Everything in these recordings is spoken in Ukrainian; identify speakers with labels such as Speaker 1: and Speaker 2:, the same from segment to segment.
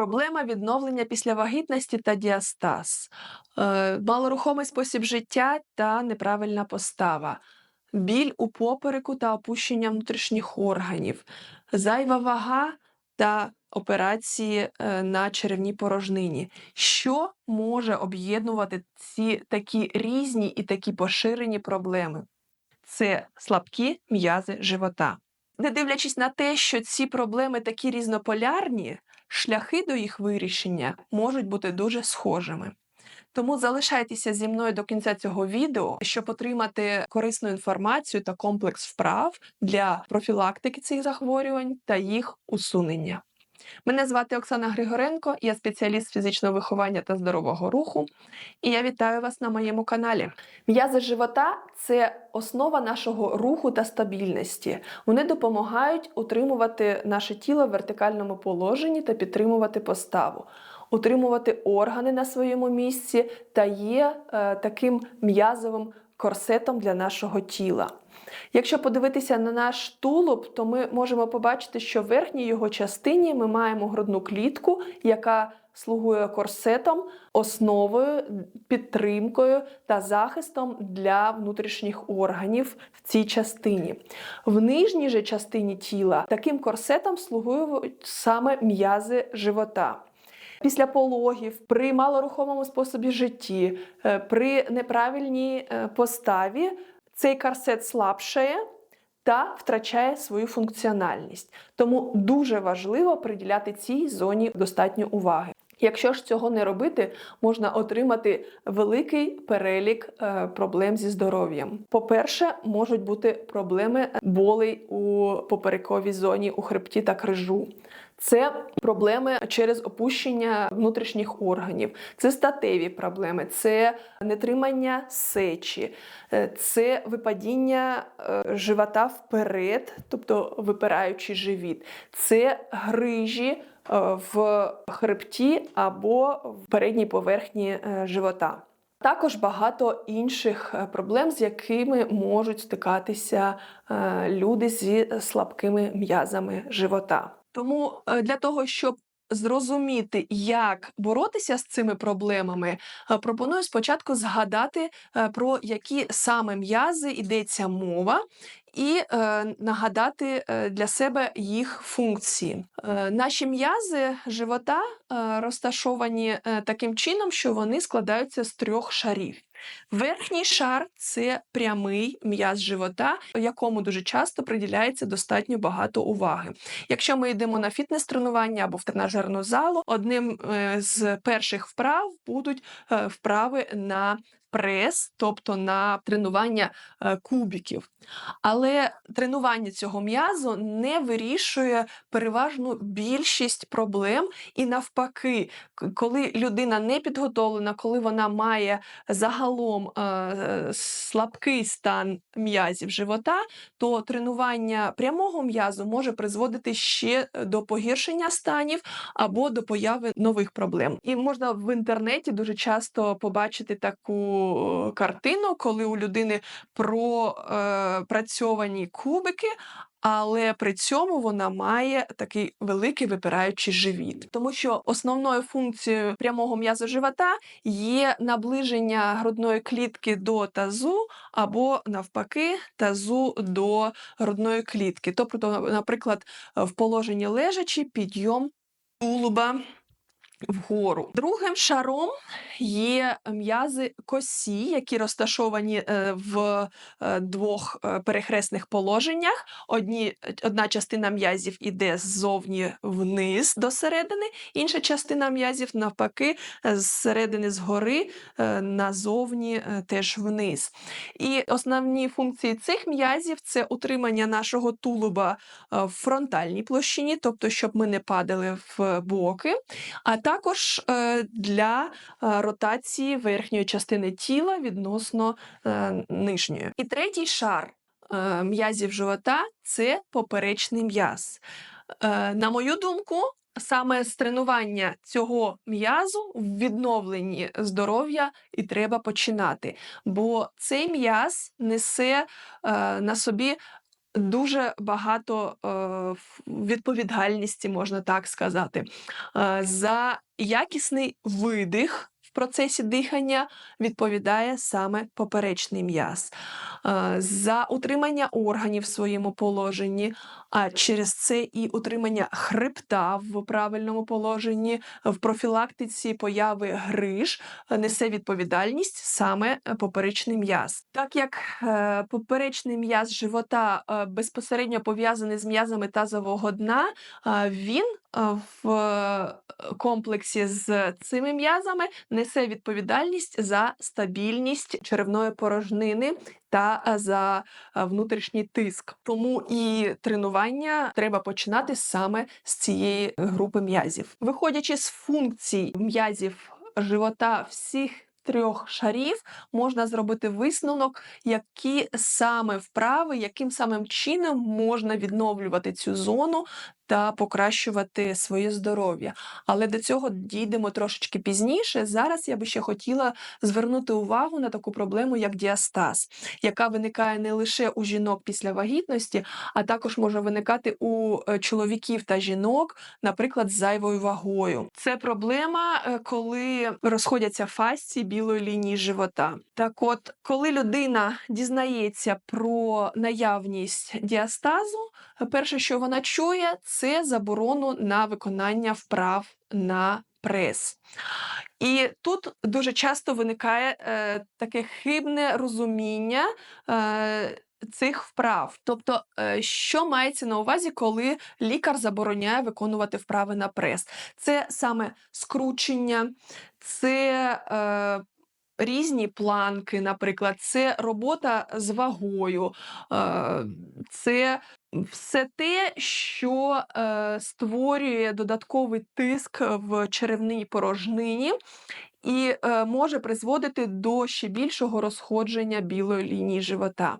Speaker 1: Проблема відновлення після вагітності та діастаз, е, малорухомий спосіб життя та неправильна постава, біль у попереку та опущення внутрішніх органів, зайва вага та операції е, на черевній порожнині. Що може об'єднувати ці такі різні і такі поширені проблеми? Це слабкі м'язи живота. Не дивлячись на те, що ці проблеми такі різнополярні, шляхи до їх вирішення можуть бути дуже схожими. Тому залишайтеся зі мною до кінця цього відео, щоб отримати корисну інформацію та комплекс вправ для профілактики цих захворювань та їх усунення. Мене звати Оксана Григоренко, я спеціаліст фізичного виховання та здорового руху, і я вітаю вас на моєму каналі. М'язи живота це основа нашого руху та стабільності. Вони допомагають утримувати наше тіло в вертикальному положенні та підтримувати поставу. Утримувати органи на своєму місці та є е, таким м'язовим корсетом для нашого тіла. Якщо подивитися на наш тулуб, то ми можемо побачити, що в верхній його частині ми маємо грудну клітку, яка слугує корсетом, основою, підтримкою та захистом для внутрішніх органів в цій частині. В нижній же частині тіла таким корсетом слугують саме м'язи живота. Після пологів, при малорухомому способі житті, е, при неправильній е, поставі цей корсет слабшає та втрачає свою функціональність. Тому дуже важливо приділяти цій зоні достатньо уваги. Якщо ж цього не робити, можна отримати великий перелік е, проблем зі здоров'ям. По-перше, можуть бути проблеми болей у поперековій зоні, у хребті та крижу. Це проблеми через опущення внутрішніх органів, це статеві проблеми, це нетримання сечі, е, це випадіння е, живота вперед, тобто випираючий живіт, це грижі е, в хребті або в передній поверхні живота. Також багато інших проблем, з якими можуть стикатися люди зі слабкими м'язами живота. Тому е, для того, щоб зрозуміти, як боротися з цими проблемами, е, пропоную спочатку згадати, е, про які саме м'язи йдеться мова. І е, нагадати для себе їх функції. Е, наші м'язи живота е, розташовані таким чином, що вони складаються з трьох шарів. Верхній шар це прямий м'яз живота, якому дуже часто приділяється достатньо багато уваги. Якщо ми йдемо на фітнес-тренування або в тренажерну залу, одним е, з перших вправ будуть е, вправи на прес, тобто на тренування е, кубіків. Але тренування цього м'язу не вирішує переважну більшість проблем. І навпаки, коли людина не підготовлена, коли вона має загалом е, слабкий стан м'язів живота, то тренування прямого м'язу може призводити ще до погіршення станів або до появи нових проблем. І можна в інтернеті дуже часто побачити таку картину, коли у людини пропрацьовані кубики. Але при цьому вона має такий великий випираючий живіт, тому що основною функцією прямого м'язу живота є наближення грудної клітки до тазу, або навпаки, тазу до грудної клітки. Тобто, наприклад, в положенні лежачі підйом тулуба вгору. Другим шаром є м'язи косі, які розташовані е, в е, двох е, перехресних положеннях. Одні, Одна частина м'язів іде ззовні вниз до середини, інша частина м'язів, навпаки, з середини згори назовні теж вниз. І основні функції цих м'язів це утримання нашого тулуба в фронтальній площині, тобто, щоб ми не падали в боки. а також е, для е, ротації верхньої частини тіла відносно е, нижньої. І третій шар м'язів живота це поперечний м'яз. На мою думку, саме з тренування цього м'язу в відновленні здоров'я і треба починати, бо цей м'яз несе на собі дуже багато е, відповідальності, можна так сказати. Е, за якісний видих в процесі дихання відповідає саме поперечний м'яз. Е, за утримання органів в своєму положенні, а через це і утримання хребта в правильному положенні, в профілактиці появи гриж е, несе відповідальність саме е, поперечний м'яз. Так як поперечний м'яз живота безпосередньо пов'язаний з м'язами тазового дна, він в комплексі з цими м'язами несе відповідальність за стабільність черевної порожнини та за внутрішній тиск. Тому і тренування треба починати саме з цієї групи м'язів. Виходячи з функцій м'язів живота всіх трьох шарів, можна зробити висновок, які саме вправи, яким самим чином можна відновлювати цю зону та покращувати своє здоров'я. Але до цього дійдемо трошечки пізніше. Зараз я би ще хотіла звернути увагу на таку проблему, як діастаз, яка виникає не лише у жінок після вагітності, а також може виникати у е, чоловіків та жінок, наприклад, з зайвою вагою. Це проблема, е, коли розходяться фасції білої лінії живота. Так от, коли людина дізнається про наявність діастазу, перше, що вона чує, це заборону на виконання вправ на прес. І тут дуже часто виникає е, таке хибне розуміння. Е, Цих вправ, тобто, е, що мається на увазі, коли лікар забороняє виконувати вправи на прес? Це саме скручення, це е, різні планки, наприклад, це робота з вагою, е, це все те, що е, створює додатковий тиск в черевній порожнині і е, може призводити до ще більшого розходження білої лінії живота.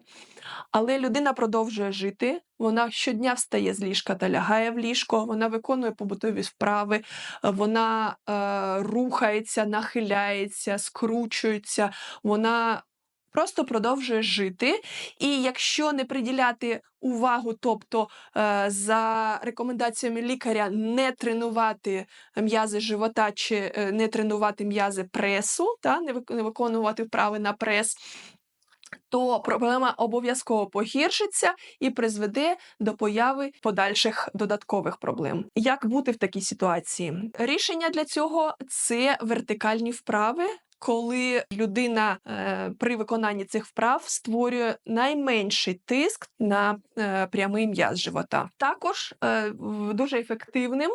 Speaker 1: Але людина продовжує жити, вона щодня встає з ліжка та лягає в ліжко, вона виконує побутові вправи, вона е, рухається, нахиляється, скручується, вона просто продовжує жити. І якщо не приділяти увагу, тобто е, за рекомендаціями лікаря не тренувати м'язи живота чи е, не тренувати м'язи пресу, та, не виконувати вправи на прес, то проблема обов'язково погіршиться і призведе до появи подальших додаткових проблем. Як бути в такій ситуації? Рішення для цього це вертикальні вправи. Коли людина е, при виконанні цих вправ створює найменший тиск на е, прямий м'яз живота. Також е, дуже ефективним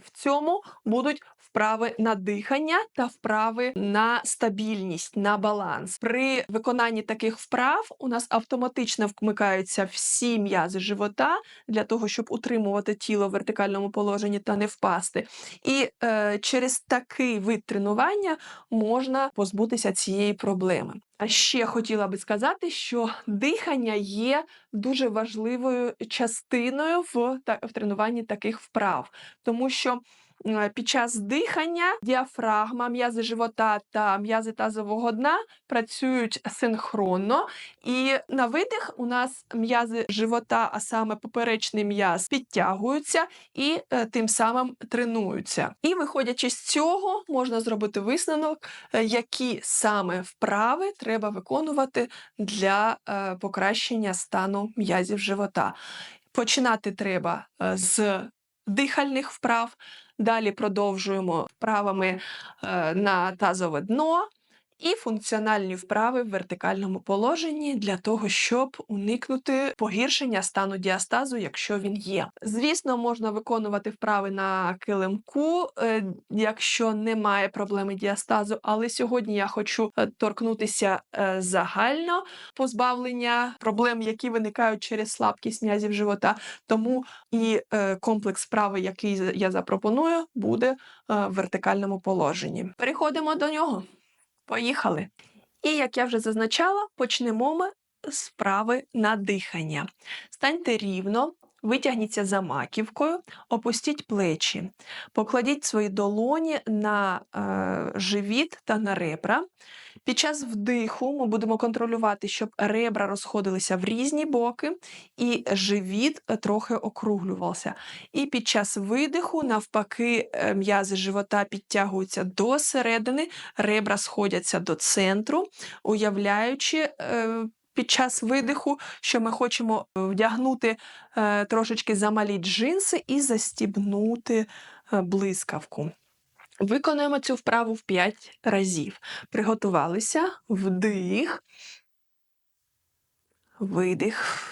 Speaker 1: в цьому будуть вправи на дихання та вправи на стабільність, на баланс. При виконанні таких вправ у нас автоматично вмикаються всі м'язи живота для того, щоб утримувати тіло в вертикальному положенні та не впасти. І е, через такий вид тренування можна позбутися цієї проблеми. А ще хотіла би сказати, що дихання є дуже важливою частиною в, в тренуванні таких вправ, тому що під час дихання діафрагма, м'язи живота та м'язи тазового дна працюють синхронно, і на видих у нас м'язи живота, а саме поперечний м'яз, підтягуються і е, тим самим тренуються. І виходячи з цього, можна зробити висновок, е, які саме вправи треба виконувати для е, покращення стану м'язів живота. Починати треба е, з дихальних вправ, далі продовжуємо вправами е, на тазове дно. І функціональні вправи в вертикальному положенні для того, щоб уникнути погіршення стану діастазу, якщо він є. Звісно, можна виконувати вправи на килимку, е, якщо немає проблеми діастазу. Але сьогодні я хочу е, торкнутися е, загально позбавлення проблем, які виникають через слабкість м'язів живота. Тому і комплекс вправи, який я запропоную, буде в вертикальному положенні. Переходимо до нього. Поїхали. І як я вже зазначала, почнемо ми з вправи на дихання. Станьте рівно, Витягніться за маківкою, опустіть плечі, покладіть свої долоні на е, живіт та на ребра. Під час вдиху ми будемо контролювати, щоб ребра розходилися в різні боки, і живіт е, трохи округлювався. І під час видиху, навпаки, е, м'язи живота підтягуються до середини, ребра сходяться до центру, уявляючи. е, Під час видиху, що ми хочемо вдягнути е, трошечки замалі джинси і застібнути е, блискавку. Виконуємо цю вправу в 5 разів. Приготувалися, вдих, видих,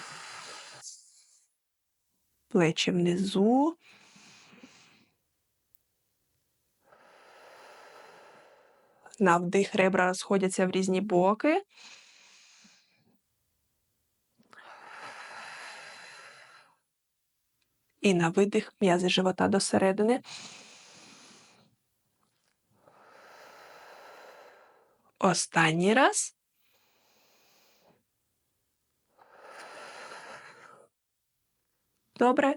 Speaker 1: плечі внизу. На вдих ребра розходяться в різні боки. І на видих м'язи живота до середини. Останній раз. Добре,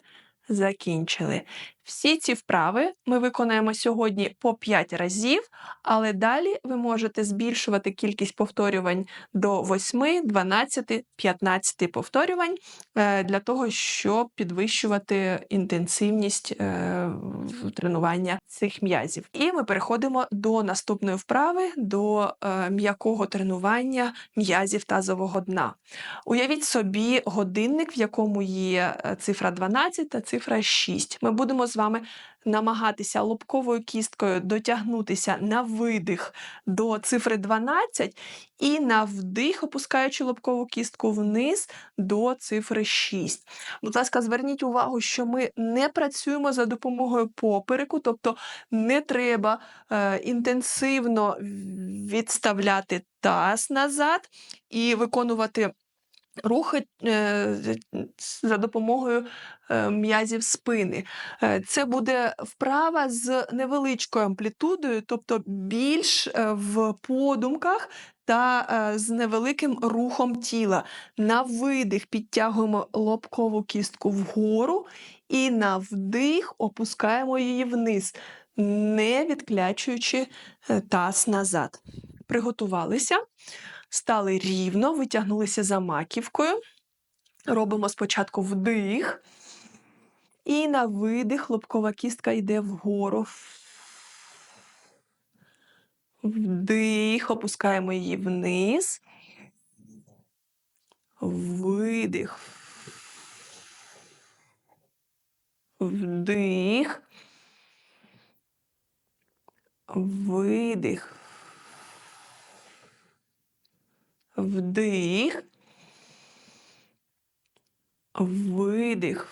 Speaker 1: закінчили. Всі ці вправи ми виконаємо сьогодні по 5 разів, але далі ви можете збільшувати кількість повторювань до 8, 12, 15 повторювань е, для того, щоб підвищувати інтенсивність е, тренування цих м'язів. І ми переходимо до наступної вправи, до е, м'якого тренування м'язів тазового дна. Уявіть собі годинник, в якому є цифра 12 та цифра 6. Ми будемо з вами намагатися лобковою кісткою дотягнутися на видих до цифри 12 і на вдих, опускаючи лобкову кістку вниз до цифри 6. Будь ласка, зверніть увагу, що ми не працюємо за допомогою попереку, тобто не треба е, інтенсивно відставляти таз назад і виконувати рухи е, за допомогою е, м'язів спини. Е, Це буде вправа з невеличкою амплітудою, тобто більш в подумках та з невеликим рухом тіла. На видих підтягуємо лобкову кістку вгору і на вдих опускаємо її вниз, не відклячуючи таз назад. Приготувалися. Стали рівно, витягнулися за маківкою. Робимо спочатку вдих. І на видих лобкова кістка йде вгору. Вдих, опускаємо її вниз. Видих. Вдих. Видих. Вдих. Видих.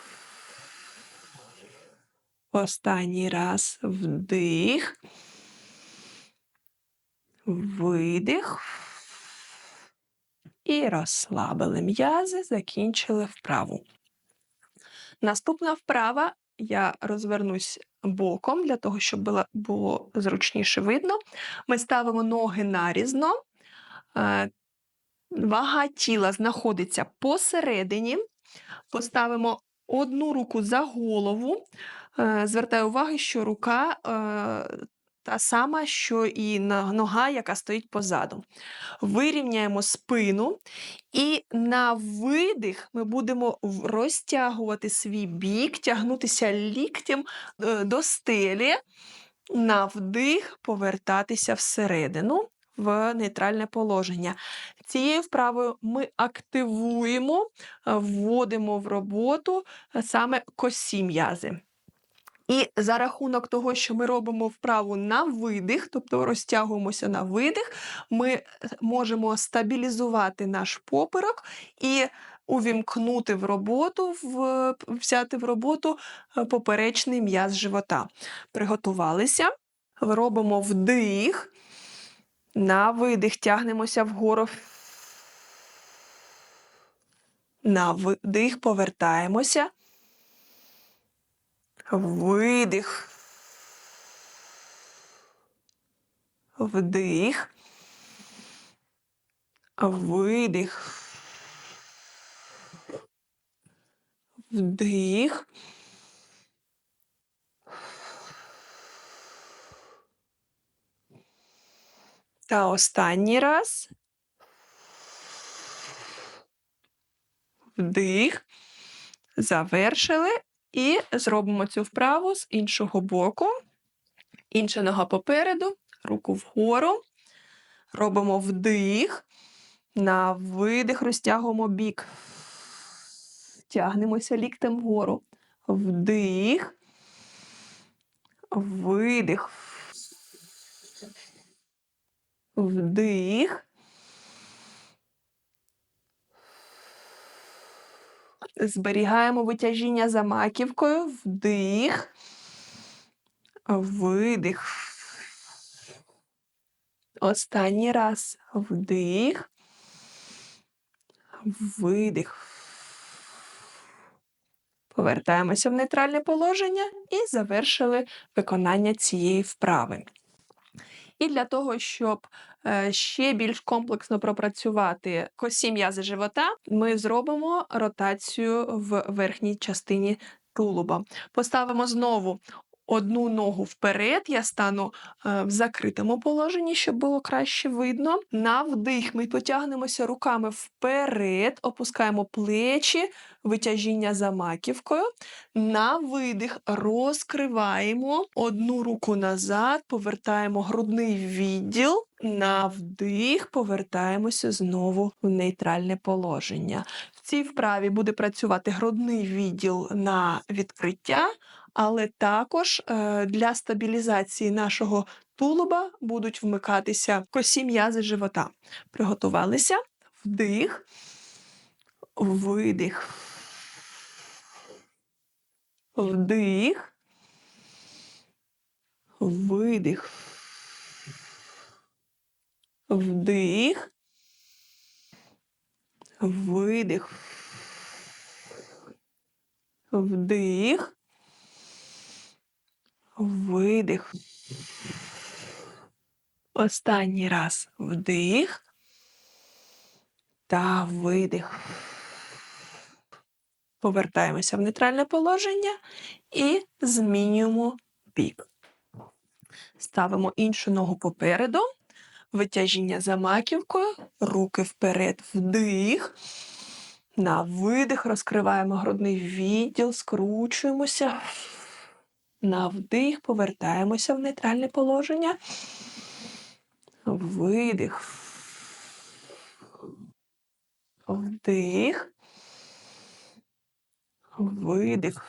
Speaker 1: Останній раз вдих. Видих. І розслабили м'язи, закінчили вправу. Наступна вправа. Я розвернусь боком для того, щоб було, зручніше видно. Ми ставимо ноги нарізно. Вага тіла знаходиться посередині. Поставимо одну руку за голову. Е, Звертаю увагу, що рука е, та сама, що і нога, яка стоїть позаду. Вирівняємо спину, і на видих ми будемо розтягувати свій бік, тягнутися ліктем е, до стелі. На вдих повертатися всередину в нейтральне положення. Цією вправою ми активуємо, е, вводимо в роботу е, саме косі м'язи. І за рахунок того, що ми робимо вправу на видих, тобто розтягуємося на видих, ми е, можемо стабілізувати наш поперек і увімкнути в роботу, взяти в роботу поперечний м'яз живота. Приготувалися, робимо вдих, на видих тягнемося вгору. На вдих повертаємося. Видих. Вдих. Видих. Вдих. Та останній раз. Вдих. Завершили. І зробимо цю вправу з іншого боку. Інша нога попереду, руку вгору. Робимо вдих. На видих розтягуємо бік. Тягнемося ліктем вгору. Вдих. Видих. Вдих. Зберігаємо витяжіння за маківкою. Вдих. Видих. Останній раз. Вдих. Видих. Повертаємося в нейтральне положення і завершили виконання цієї вправи. І для того, щоб е, ще більш комплексно пропрацювати косі м'язи живота, ми зробимо ротацію в верхній частині тулуба. Поставимо знову одну ногу вперед, я стану е, в закритому положенні, щоб було краще видно. На вдих ми потягнемося руками вперед, опускаємо плечі, витяжіння за маківкою. На видих розкриваємо одну руку назад, повертаємо грудний відділ. На вдих повертаємося знову в нейтральне положення. В цій вправі буде працювати грудний відділ на відкриття, але також е, для стабілізації нашого тулуба будуть вмикатися косі м'язи живота. Приготувалися. Вдих, видих. Вдих. Видих. Вдих. Видих. Вдих. Видих. Останній раз вдих та видих. Повертаємося в нейтральне положення і змінюємо бік. Ставимо іншу ногу попереду, витяжіння за маківкою, руки вперед, вдих. На видих розкриваємо грудний відділ, скручуємося. На вдих повертаємося в нейтральне положення. Видих. Вдих. Видих.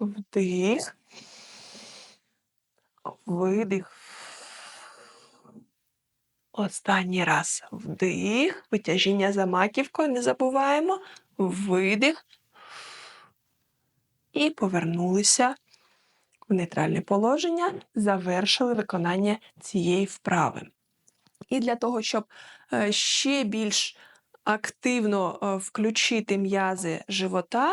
Speaker 1: Вдих. Видих. Останній раз вдих. Витяжіння за маківкою. Не забуваємо. Видих і повернулися в нейтральне положення, завершили виконання цієї вправи. І для того, щоб е, ще більш активно е, включити м'язи живота,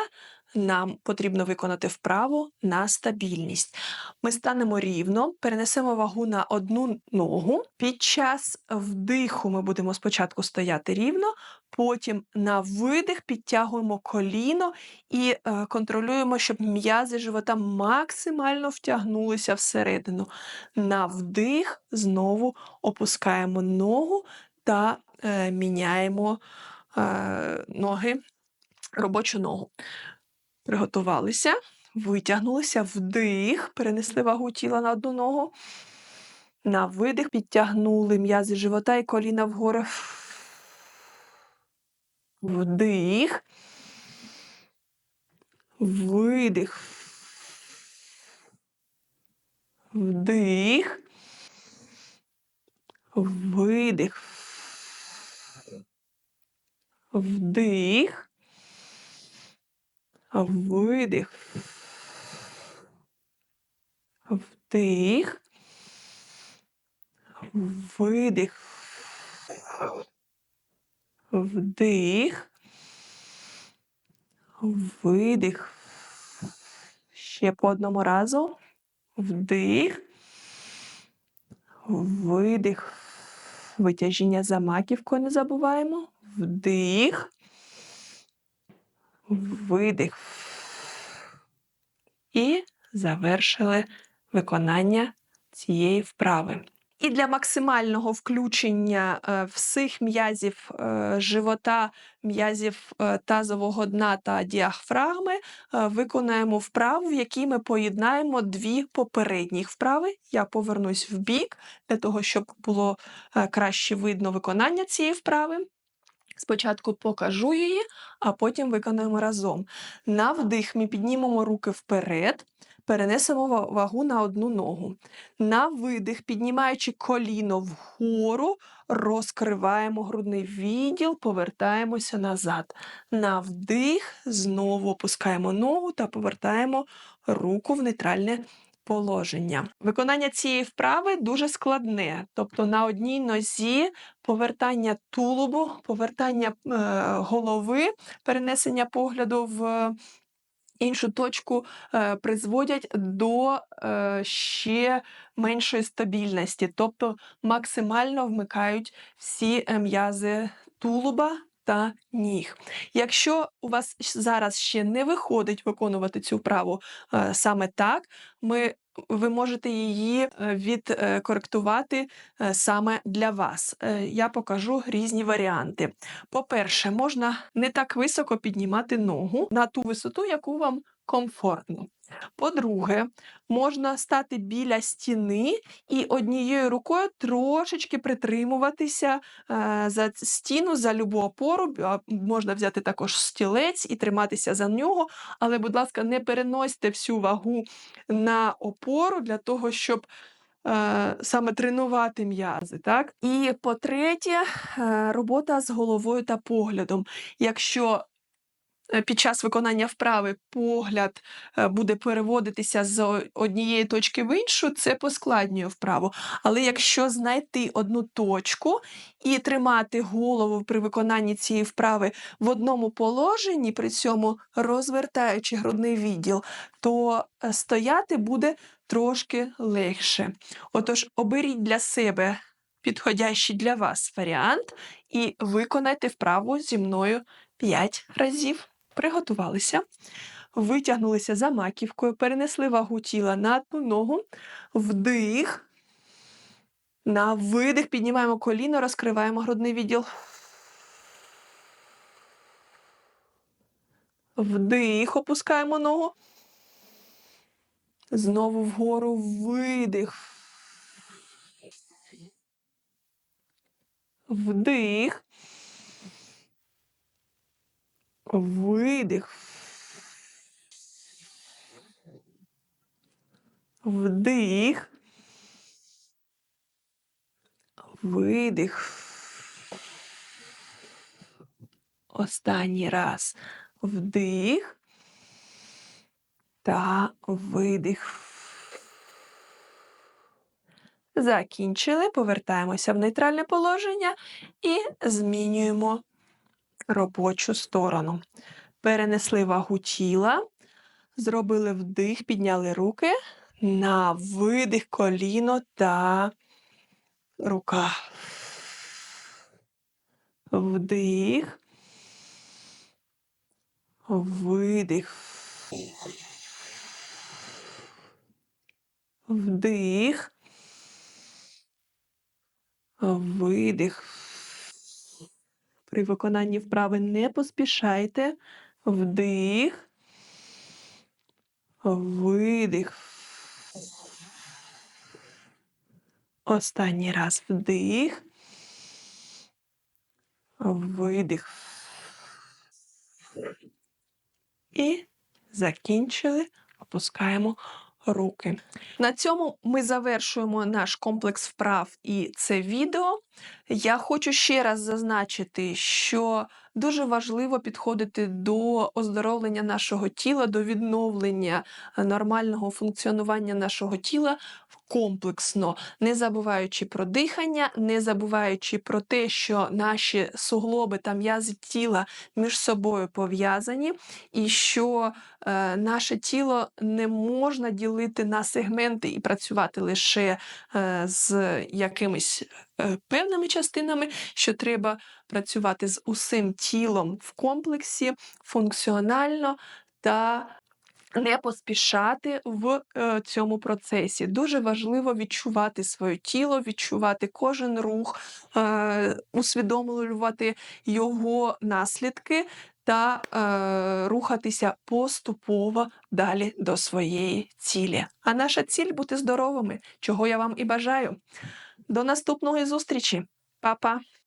Speaker 1: нам потрібно виконати вправу на стабільність. Ми станемо рівно, перенесемо вагу на одну ногу. Під час вдиху ми будемо спочатку стояти рівно, потім на видих підтягуємо коліно і е, контролюємо, щоб м'язи живота максимально втягнулися всередину. На вдих знову опускаємо ногу та е, міняємо е, ноги, робочу ногу. Приготувалися, витягнулися, вдих, перенесли вагу тіла на одну ногу. На видих підтягнули м'язи живота і коліна вгору. Вдих. Видих. Вдих. Видих. Вдих. Видих. Вдих. Видих. Вдих. Видих. Ще по одному разу. Вдих. Видих. Витяжіння за маківкою не забуваємо. Вдих. Видих. І завершили виконання цієї вправи. І для максимального включення е, всіх м'язів е, живота, м'язів е, тазового дна та діафрагми виконаємо вправу, в якій ми поєднаємо дві попередніх вправи. Я повернусь в бік для того, щоб було краще видно виконання цієї вправи. Спочатку покажу її, а потім виконаємо разом. На вдих ми піднімемо руки вперед, перенесемо вагу на одну ногу. На видих, піднімаючи коліно вгору, розкриваємо грудний відділ, повертаємося назад. На вдих, знову опускаємо ногу та повертаємо руку в нейтральне положення. Виконання цієї вправи дуже складне, тобто на одній нозі повертання тулубу, повертання е, голови, перенесення погляду в іншу точку е, призводять до е, ще меншої стабільності, тобто максимально вмикають всі м'язи тулуба. Та ніг. Якщо у вас зараз ще не виходить виконувати цю вправу е, саме так, ми, ви можете її е, відкоректувати е, саме для вас. Я покажу різні варіанти. По-перше, можна не так високо піднімати ногу на ту висоту, яку вам комфортно. По-друге, можна стати біля стіни і однією рукою трошечки притримуватися е, за стіну, за любу опору. Можна взяти також стілець і триматися за нього, але, будь ласка, не переносьте всю вагу на опору для того, щоб е, саме тренувати м'язи. Так? І по-третє, е, робота з головою та поглядом. Якщо під час виконання вправи погляд е, буде переводитися з однієї точки в іншу, це поскладнює вправу. Але якщо знайти одну точку і тримати голову при виконанні цієї вправи в одному положенні, при цьому розвертаючи грудний відділ, то е, стояти буде трошки легше. Отож, оберіть для себе підходящий для вас варіант і виконайте вправу зі мною 5 разів. Приготувалися, витягнулися за маківкою, перенесли вагу тіла на одну ногу, вдих. На видих піднімаємо коліно, розкриваємо грудний відділ. Вдих, опускаємо ногу. Знову вгору видих. Вдих. Видих. Вдих. Видих. Останній раз. Вдих та видих. Закінчили. Повертаємося в нейтральне положення і змінюємо робочу сторону. Перенесли вагу тіла, зробили вдих, підняли руки. На видих коліно та рука. Вдих. Видих. Вдих. Видих. При виконанні вправи не поспішайте. Вдих. Видих. Останній раз вдих. Видих. І закінчили. Опускаємо руки. На цьому ми завершуємо наш комплекс вправ і це відео. Я хочу ще раз зазначити, що дуже важливо підходити до оздоровлення нашого тіла, до відновлення нормального функціонування нашого тіла комплексно, не забуваючи про дихання, не забуваючи про те, що наші суглоби та м'язи тіла між собою пов'язані, і що е, наше тіло не можна ділити на сегменти і працювати лише е, з якимись е, певними частинами, що треба працювати з усім тілом в комплексі, функціонально та не поспішати в е, цьому процесі. Дуже важливо відчувати своє тіло, відчувати кожен рух, е, усвідомлювати його наслідки та е, рухатися поступово далі до своєї цілі. А наша ціль бути здоровими, чого я вам і бажаю. До наступної зустрічі, Па-па!